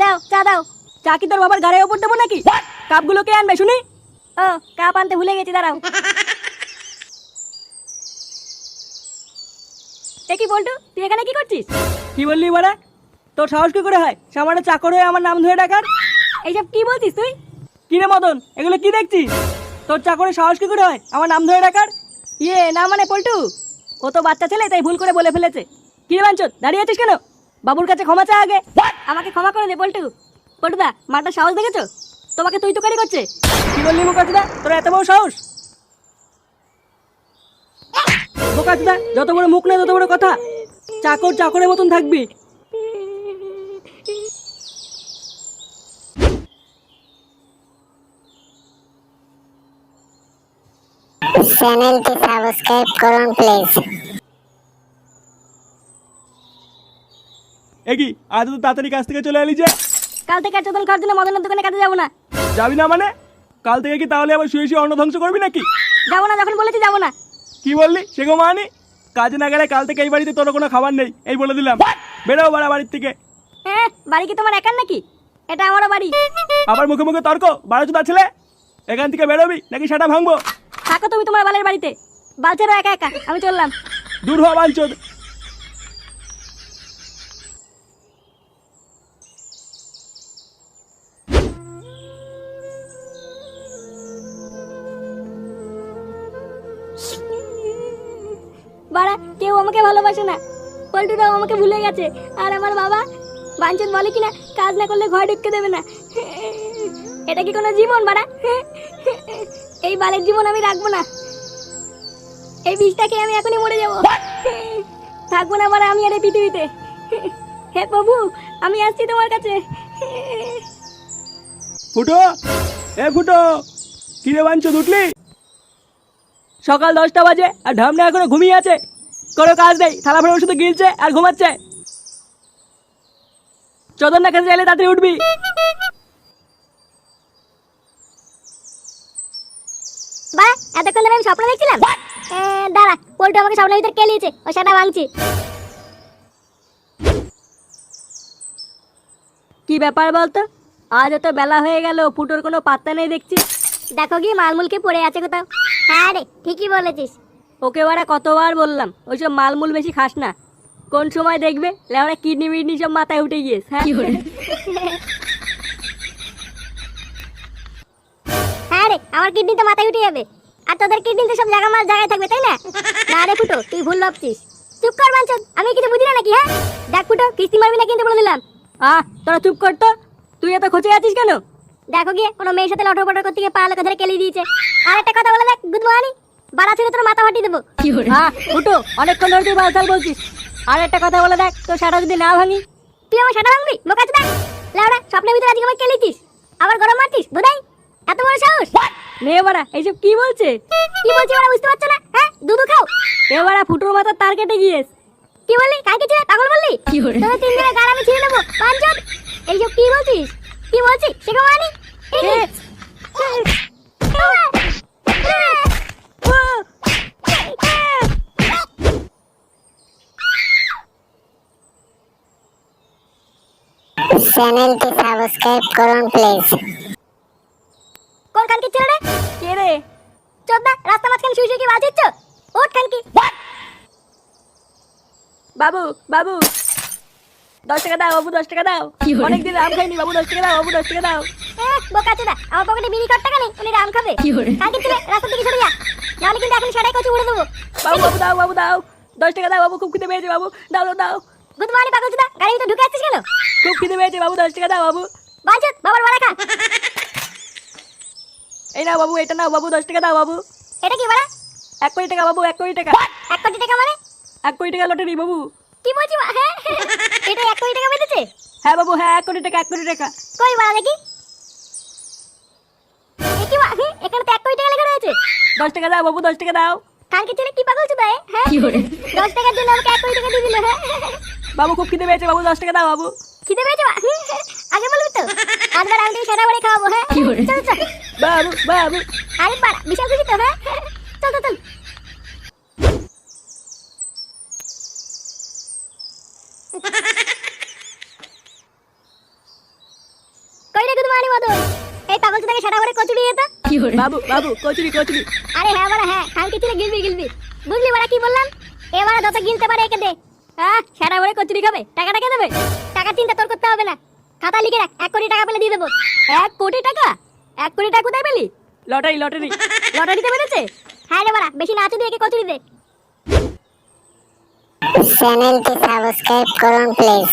দাও চা দাও। চা কি তোর বাবার গাড়ির ওপর দেবো নাকি? কাপগুলো কে আনবে শুনি? ও কাপ আনতে ভুলে গেছি দাঁড়াও। এ কি বলটু তুই এখানে কি করছিস? কি বললি বাড়া তোর সাহস কি করে হয়? সামান্য চাকর হয়ে আমার নাম ধরে ডাকার? এইসব কি বলছিস তুই? কি রে মদন এগুলো কি দেখছিস? তোর চাকরের সাহস কি করে হয়? আমার নাম ধরে ডাকার? ইয়ে না মানে পল্টু? ও তো বাচ্চা ছেলে তাই ভুল করে বলে ফেলেছে। কি রে বাঞ্চত দাঁড়িয়ে আছিস কেন? বাবুর কাছে ক্ষমা চা আগে। আমাকে ক্ষমা করে দে পল্টু। পল্টুদা মাটা সাহস দেখেছ? তোমাকে তুই তুকারি করছে। কি বললি মুখাচুদা তোর এত বড় সাহস? বোকাচুদা যত বড় মুখ না তত বড় কথা। চাকর চাকরের মতন থাকবি। চ্যানেলটি সাবস্ক্রাইব করুন প্লিজ এ কি আজ তো তাড়াতাড়ি কাছ থেকে চলে এলি যে। কাল থেকে চোদন খাওয়ার জন্য মদনের দোকানে কাজে যাব না। যাবি না মানে? কাল থেকে কি তাহলে আবার শুয়ে শুয়ে অন্ন ধ্বংস করবি নাকি? যাব না যখন বলেছি যাব না। কি বললি? সে গো মানি। কাজে না গেলে কাল থেকে এই বাড়িতে তোর কোনো খাবার নেই এই বলে দিলাম। বেরো বাড়া বাড়ির থেকে। হ্যাঁ বাড়ি কি তোমার একার নাকি? এটা আমারও বাড়ি। আবার মুখে মুখে তর্ক বারো চুদা ছেলে? এখান থেকে বেরোবি নাকি সেটা ভাঙবো? থাকো তুমি তোমার বালের বাড়িতে। বালছেরও একা একা আমি চললাম। দূর হওয়া বাঞ্চদ বাড়া, কেউ আমাকে ভালোবাসে না। পল্টুরাও আমাকে ভুলে গেছে। আর আমার বাবা, বাঞ্চন বলে কিনা, কাজ না করলে ঘরে ঢুকতে দেবে না। এটা কি কোনো জীবন বাড়া? এই বালের জীবন আমি রাখব না। এই বিষটাকে আমি এখনই মরে যাব। থাকব না বাড়া আমি আর এই পৃথিবীতে। হে প্রভু, আমি আসছি তোমার কাছে। ফুটো, এ ফুটো কি রে বাঞ্চদ উঠলি? সকাল দশটা বাজে আর ঢামনা এখনও ঘুমিয়ে আছে। কোনো কাজ নেই থালা ফেলে শুধু গিলছে আর ঘুমাচ্ছে। চোদন না খেতে চাইলে তাড়াতাড়ি উঠবি। বা এতক্ষণ ধরে আমি স্বপ্ন দেখছিলাম। দাঁড়া পল্টু আমাকে স্বপ্নের ভিতরে কেলিয়েছে ও সেটা ভাঙছি। কি ব্যাপার বলতো? আজ এত বেলা হয়ে গেল ফুটোর কোনো পাত্তা নেই দেখছি। দেখো কি মালমুলকে পড়ে আছে কোথাও। হ্যাঁ রে ঠিকই বলেছিস। ওকে বারা কতবার বললাম ওইসব মালমূল বেশি খাস না। কোন সময় দেখবে লেওরা কিডনি মিডনি সব মাথায় উঠে গিয়েছে হ্যাঁ? হ্যাঁ রে আমার কিডনি তো মাথায় উঠে যাবে। আর তোদের কিডনি তো সব জায়গা মাল জায়গায় থাকবে তাই না? না রে ফুটো তুই ভুল ভাবছিস। চুপ কর বাঞ্চন আমি কিছু বুঝি না নাকি হ্যাঁ? দেখ ফুটো কিস্তি মারবি না কিন্তু বলে দিলাম। আহ তোরা চুপ কর তো। তুই এত খোঁজে আছিস কেন? দেখো গিয়ে কোনো মেয়ের সাথে লটর পটর করতে গিয়ে পা লোকে ধরে কেলি দিয়েছে। আর একটা কথা বলে দেখ গুড মর্নিং। বাড়া ছিল তোর মাথা ফাটিয়ে দেবো। হ্যাঁ ফুটো অনেকক্ষণ ধরে তুই বালতাল বলছিস। আর একটা কথা বলে দেখ তোর সেটা যদি না ভাঙি। তুই আমার সেটা ভাঙবি? মোকাচ্ছে দেখ লাউড়া স্বপ্নের ভিতরে আজকে আমাকে কেলিছিস আবার গরম মারছিস বুধাই? এত বড় সাহস? নে বাড়া এইসব কি বলছে? কি বলছি ওরা বুঝতে পারছ না? হ্যাঁ দুধু খাও। এ বাড়া ফুটোর মাথার তার কেটে গিয়েস কি বললি? কাকে ছিল পাগল বললি? তোদের তিন দিনের গাল আমি ছিঁড়ে নেব পাঁচজন? এইসব কি বলছিস? কি বলছিস? শেখো মানি চ্যানেলটি সাবস্ক্রাইব করুন প্লিজ কোন খানকি ছিল রে? কে রে চোদ্দা রাস্তা মাঝখানে শুয়ে শুয়ে কি বাজিচ্ছ? ওঠ খানকি। বাবু বাবু। দশ টাকা দাও বাবু দশ টাকা দাও। অনেকদিন আম খাইনি বাবু দশ টাকা দাও বাবু দশ টাকা দাও। বোকা চোদা আমার পকেটে বিড়ি কর টাকা নেই উনি রাম খাবে। খানকি ছিল রাস্তা থেকে সরে যা। নাহলে কিন্তু এখন সেটাই কচু উড়ে দেবো। বাবু বাবু দাও বাবু দাও। দশ টাকা দাও বাবু খুব খিদে পেয়েছে বাবু। দাও দাও। গুড মর্নিং পাগল চোদা। গাড়ির ভিতরে ঢুকে আসছিস কেন? খুব খিদে পেয়েছে বাবু দশ টাকা দাও বাবু। বাঞ্চত বাবার মারা খা। এই নাও বাবু এটা নাও বাবু দশ টাকা দাও বাবু। এটা কি বাড়া? এক কোটি টাকা বাবু এক কোটি টাকা। এক কোটি টাকা মানে? এক কোটি টাকা লটারি বাবু। কি বলছি হ্যাঁ এটা এক কোটি টাকা বেঁধেছে? হ্যাঁ বাবু হ্যাঁ এক কোটি টাকা এক কোটি টাকা। কই বাড়া দেখি? কি হ্যাঁ, এখানে তো এক কোটি টাকা লেখা রয়েছে। দশ টাকা দাও বাবু দশ টাকা দাও। কালকে ছেলে কি পাগল চোদা হ্যাঁ? দশ টাকার জন্য আমাকে এক কোটি টাকা দিয়ে দিল হ্যাঁ? বাবু খুব খিদে পেয়েছে বাবু দশ টাকা দাও বাবু। খিদে পেয়েছে হ্যাঁ, আগে বলবি তো? আজবার আমি তোকে সেটা বাড়ি খাওয়াবো হ্যাঁ? চল চল। বাবু বাবু। আরে বাড়া বিশাল খুশি তো হ্যাঁ? চল চল সেটা করে কচুরি বাবু বাবু কচুরি কচুরি। আরে হ্যাঁ বাড়া হ্যাঁ গিলবি গিলবি বুঝলি বাড়া কি বললাম? এবারে যত গিলতে পারে একে দে। হ্যাঁ সেটা করে কচুরি খাবে। টাকাটা কে দেবে? টাকা চিন্তা তোর করতে হবে না। খাতা লিখে রাখ এক কোটি টাকা পেলে দিয়ে দেবো। এক কোটি টাকা? এক কোটি টাকা কোথায় পেলি? Lottery lottery. লটারিতে বেড়েছে হ্যাঁ রে বাড়া বেশি নাচু দিয়ে একে কচুরি দে। চ্যানেলটি সাবস্ক্রাইব করুন প্লিজ।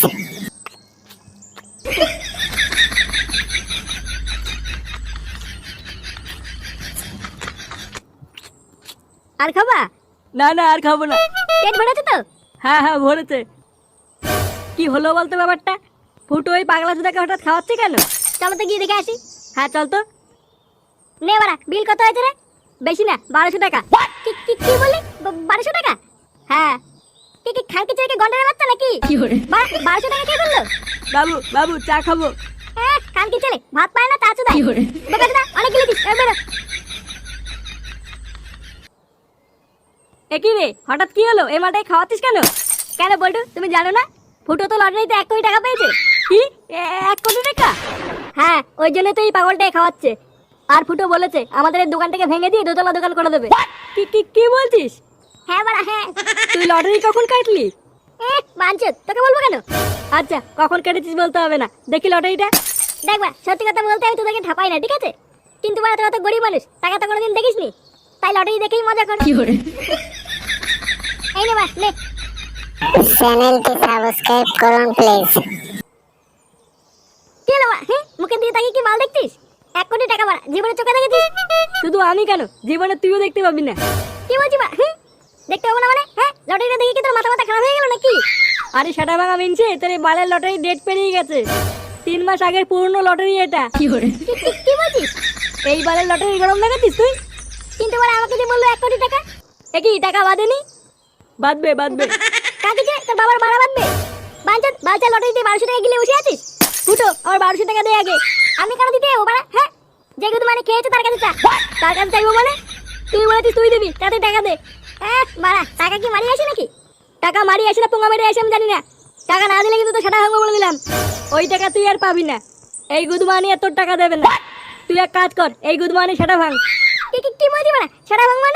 আর খাবা? না না আর খাব না। পেট ভরেছে তো? হ্যাঁ হ্যাঁ ভরেছে। কি হলো বলতো ব্যাপারটা? ফুটো ওই পাগলা চুদাকে হঠাৎ খাওয়াচ্ছে কেন? চলো তো গিয়ে দেখে আসি। হ্যাঁ চল তো। নে বাড়া বিল কত হয়েছে রে? বেশি না বারোশো টাকা। কি কি কি বললি? বারোশো টাকা? হ্যাঁ। কি কি খানকে ছেড়ে গন্ডারের বাচ্চা নাকি? বারোশো টাকা কে বলল? বাবু বাবু চা খাব। হ্যাঁ কানকে ছেলে ভাত পায় না তা চুদা অনেক গিলে দিস এ কি রে হঠাৎ কি হলো? এই মালটাই খাওয়াচ্ছিস কেন? কেন বলটু তুমি জানো না? ফুটো তো লটারিতে এক কোটি টাকা পেয়েছে। কি? এক কোটি টাকা? হ্যাঁ ওই জন্য তো এই পাগলটাই খাওয়াচ্ছে। আর ফুটো বলেছে আমাদের এই দোকানটাকে ভেঙে দিয়ে দোতলা দোকান করে দেবে। কি কি কি বলছিস? হ্যাঁ বাড়া হ্যাঁ। তুই লটারি কখন কাটলি? এ বাঞ্চত তোকে বলব কেন? আচ্ছা কখন কেটেছিস বলতে হবে না। দেখি লটারিটা। দেখবা সত্যি কথা বলতে আমি তোদেরকে ঠাপাই না ঠিক আছে? কিন্তু বাড়া তোরা তো গরিব মানুষ টাকা তো কোনোদিন দেখিস নি তাই লটারি দেখেই মজা কর? এই নে নে চ্যানেলটি সাবস্ক্রাইব করুন প্লিজ কি হলো বা মুখে দিয়ে তাকিয়ে কি মাল দেখছিস এক কোটি টাকা বাড়া জীবনে চোখে দেখেছিস? শুধু আমি কেন? জীবনে তুইও দেখতে পাবি না। কি বলছি বা দেখতে পাবো না মানে? হ্যাঁ লটারিটা দেখে কি তোর মাথা মাথা খারাপ হয়ে গেল নাকি? আরে সেটা ভাঙা মিনছে তোর এই বালের লটারি ডেট পেরিয়ে গেছে। তিন মাস আগের পুরনো লটারি এটা। কি বলছিস? এই বালের লটারি গরম দেখাচ্ছিস তুই? কিন্তু বাড়া আমাকে যে বলল এক কোটি টাকা? একই টাকা বাঁধেনি বাঁধবে বাঁধবে। কাকে যে তোর বাবার ভাড়া বাঁধবে? বাঞ্চত বাচ্চা লটারি দিয়ে বারোশো টাকা গিলে বসে আছিস? ফুটো আমার বারোশো টাকা দে আগে। আমি কেন দিতে যাব? বাড়া হ্যাঁ? যে গুলো মানে খেয়েছে তার কাছে চা। তার কাছে চাইব মানে? তুই বলেছিস তুই দিবি তাতে টাকা দে। হ্যাঁ বাড়া টাকা কি মারি আসি নাকি? টাকা মারি আসে না পোঙা মেরে আসে আমি জানি না। টাকা না দিলে কিন্তু তো সেটা ভাঙবো বলে দিলাম। ওই টাকা তুই আর পাবি না। এই গুদমানি আর তোর টাকা দেবে না। তুই এক কাজ কর এই গুদমানি সেটা ভাঙ। কি কি কি বলছি বাড়া? সেটা ভাঙ মানে?